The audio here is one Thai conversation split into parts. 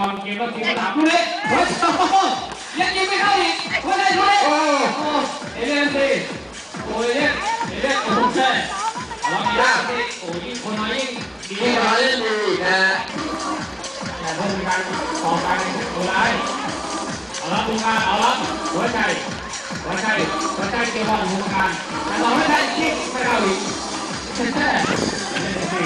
บอลเกมก็ทีมหลังดูเลยโอ้ยยังยิงไม่เข้าอีกดูเลยดูเลยโอ้เอเลนสิโอ้ยเนี่ยเอเลนโอ้โหใช่เรามีได้สิโอ้ยคนน้อยยิ่งดีที่เลเรายเล่นดีนะฮะแต่เพิ่มการต่อการตัวร้ายเอาละตรงกลางเอาละหัวใจหัวใจหัวใจเกมบอลตรงกลางแต่เราไม่ได้ยิงไม่เข้าอีกใช่ใช่เอเลนสิ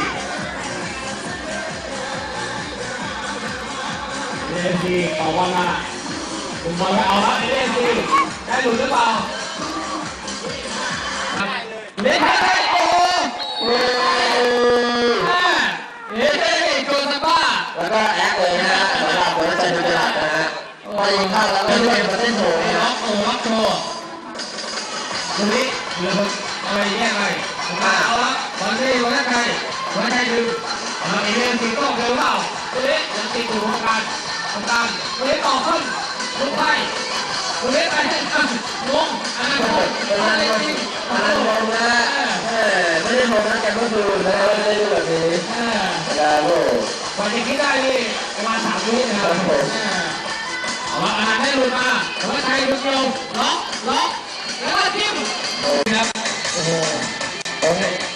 เอเลนสิต่อบอลมาผมบอลไม่เอาละเล่นสิได้หลุดหรือเปล่าเล่นให้ได้โอ้โหโอ้ยเฮ้ยโจนสบ้าแล้วก็แอคเลยนะฮะสำหรับหัวใจดุจรัสนะฮะพอยิงเข้าแล้วก็ด้วยประเทศโถนะล็อฮะกโอ้ล็อกโชว์ตรงนี้เหลืออะไรแยกอะไรมาเอาละบอลที่วันนั้นใครวันนั้นใครดึงเอาเอเล่นตีต้องเร็วเปล่าตัวนี้ยังตีอยู่ตรงกลาง ตรงกลางตัวนี้ต่อขึ้นลงไปตัวนี้ไปให้ลงอันนั้นลงเป็นอังานนนั้นวันจริงงานวันนะฮะเออไม่ได้ลงนะแกเมื่อคืนนะไม่ได้ดูแบบนี้เออนะโว้กว่าจะคิดได้นี่ประมาณสามวินะครับเอาละอาหารได้หลุดมาแต่ว่าไทยลุกลงล็อกล็อกแล้วก็จิ้มครับโอ้โหเขา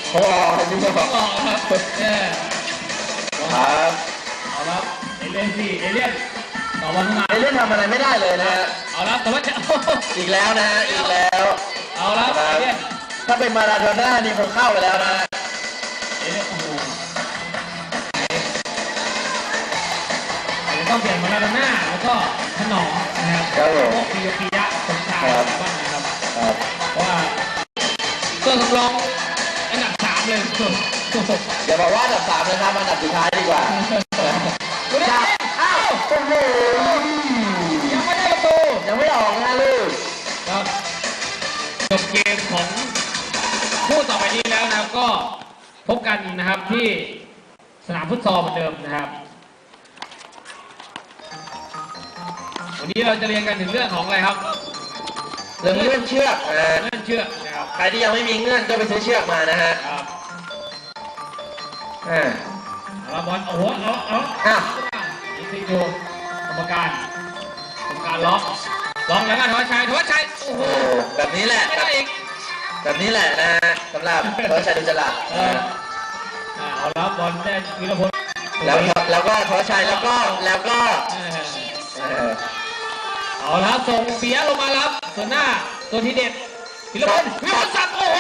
เขารอที่เขาต้องบอกครับเนี่ยครับเอาละ เอเลียนสี่เอเลียนต่อบอลเข้ามาไอเล่นทำอะไรไม่ได้เลยนะฮะ เอาละแต่ว่าจะอีกแล้วนะฮะ อีกแล้วเอาละเอเลียนถ้าเป็นมาราโดน่านี่คงเข้าไปแล้วนะฮะเอเลียนโอ้โหอาจจะต้องเปลี่ยนมาลาโดน่าแล้วก็ถนอมนะครับครับผมพวกปิยปิยะสมชายบ้างนะครับครับเพราะว่าตัวสำรองอันดับสามเลยโอ้โห อย่าบอกว่าอันดับสามนะครับอันดับสุดท้ายดีกว่า ดูดิอ้าวโอ้โหยังไม่ได้ประตูยังไม่ออกนะลูกครับจบเกมของคู่ต่อไปนี้แล้วนะครับก็พบกันนะครับที่สนามฟุตซอลเหมือนเดิมนะครับ วันนี้เราจะเรียนกันถึงเรื่องของอะไรครับเรื่องเงื่อนเชือกนะฮะเรื่องเชือกนะครับใครที่ยังไม่มีเงื่อนก็ไปซื้อเชือกมานะฮะครับอ่า เอาละบอลโอ้โหเอาเอาอ้าวนี่คือดูกรรมการกรรมการล็อกล็อกแล้วกันธวัชชัยธวัชชัยโอ้โหโอ้แบบนี้แหละ ไม่ได้อีกแบบนี้แหละนะฮะสำหรับเบิร์ดชัยดุจรัสเอออ่าเอาแล้วบอลได้วิรพลแล้วแล้วก็ทวชัยแล้วก็แล้วก็เออเออเอาแล้วส่งเสียลงมารับส่วนหน้าตัวที่เด็ดวิรพลวิรพลสับโอ้โห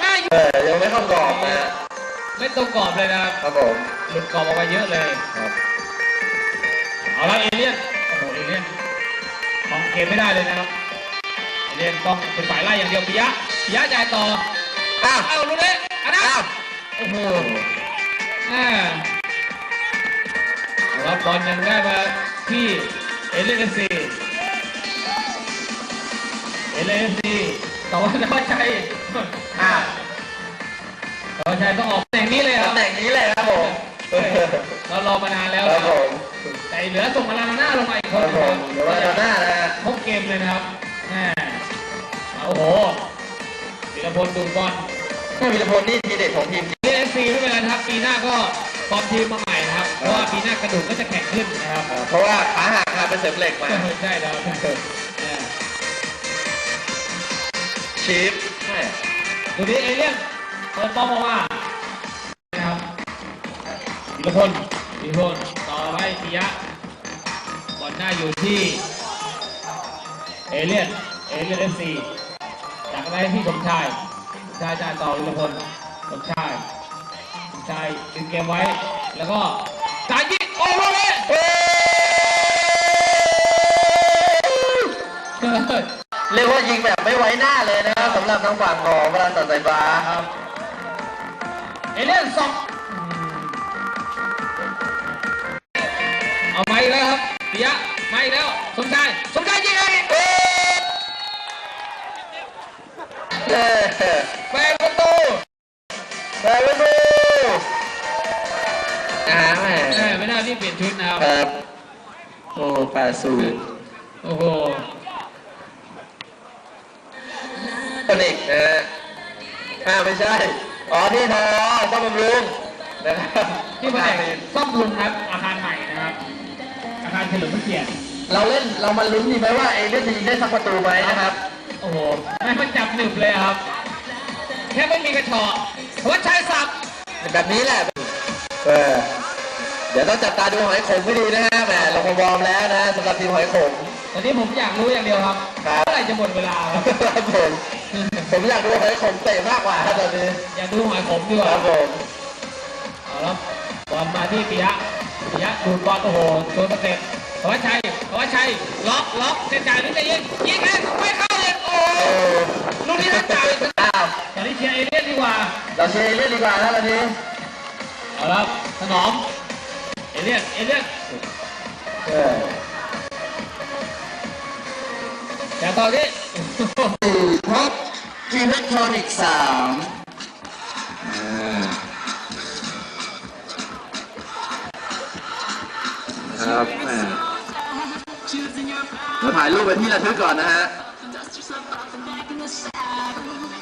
แม่อยู่ เออยังไม่เข้ากรอบนะฮะ ไม่ตรงกรอบเลยนะครับครับผมหลุดกรอบออกไปเยอะเลยครับเอาแล้วเอเลี่ยนโอ้โหเอเลี่ยนของเกมไม่ได้เลยนะครับเอเลี่ยนต้องเป็นฝ่ายไล่อย่างเดียวปิยะปิยะจ่ายต่ออ้าวเอาลูกเนี้อันนั้นอ้าวโอ้โหอ่ารับบอลยังได้มาที่เอเลนซีเอเลนซีแต่ว่าธวัชชัยอ้าวธวัชชัยต้องออกตำแห น่งนี้เลยครับตำแหน่งนี้เลยครับผมเรารอมานานแล้วครับผมแต่เหลือส่งมาลาโนน่าลงมาอีกคคนรับผมเดี๋ยวมาดูหน้านะฮะพบเกมเลยนะครับแม่โอ้โหธีรพลดูบอลถ้าวิรพลนี่ทีเด็ดของทีมเล่นซีไม่เป็นไรนะครับ ปีหน้าก็ฟอร์มทีมมาใหม่นะครับ เพราะว่าปีหน้ากระดูกก็จะแข็งขึ้นนะครับอ่าเพราะว่าขาหักครับเป็นเสริมเหล็กมาใช่แล้วเออชีฟแม่ดูดิเอเลี่ยนเปิดบอลออกมานะครับ ธีรพลธีรพลต่อไปปิยะบอลหน้าอยู่ที่ เอเลี่ยน เอเลี่ยนเอฟซีจากอะไรที่สมชายสมชายจ่ายต่อธีรพลสมชายสมชายดึงเกมไว้ แล้วก็จ่ายยิงโอ้โหเลยเอ้ยเรียกว่ายิงแบบไม่ไว้หน้าเลยนะครับสำหรับทางฝั่งของพลังตัดสายฟ้าครับ เอเลี่ยนสอง แปดประตูแต่ไม่ดูอ่าแม่แม่ไม่น่าที่เปลี่ยนชุดนะครับ ครับ โอ้แปดศูนย์โอ้โหคนอีกนะฮะอ่าไม่ใช่ อ๋อที่ทอต้องบำรุงนะครับที่แผนกซ่อมบำรุงครับอาคารใหม่นะครับการเฉลิมพระเกียรติ เราเล่นเรามาลุ้นดีไหมว่าเอเลี่ยนจะยิงได้สักประตูไหมนะครับ โอ้โหไม่มันจับหนึบเลยครับ แค่ไม่มีกระชอกธวัชชัยสับแบบนี้แหละเออเดี๋ยวต้องจับตาดูหอยขมให้ดีนะฮะแหมลงมาวอร์มแล้วนะสำหรับทีมหอยขมตอนนี้ผมอยากรู้อย่างเดียวครับครับเมื่อไหร่จะหมดเวลาครับครับผมผมอยากดูหอยขมเตะมากกว่าครับตอนนี้อยากดูหอยผมดีกคว่ารับผมเอาแล้วบอลมาที่ปิยะปิยะดูดบอลโอ้โหโดนสเต็ปธวัชชัยธวัชชัยล็อกล็อกเส้นจ่ายนี่จะยิงยิงแม่งไม่เข้า เลยโอ้โอ้ลูกนี้น่าจ่ายอ้าวตอนนี้เชียร์เอเลี่ยนดีกว่า เราเชียร์เอเลี่ยนดีกว่านะตอนนี้เอาละถนอม เอเลี่ยน เอเลี่ยนเออแต่ตอนนี้สี่ท็อปทีมเล็กทรอนิกส์สามครับแหมเราถ่ายรูปเป็นที่ระลึกก่อนนะฮะ dust yourself off and back in the saddle.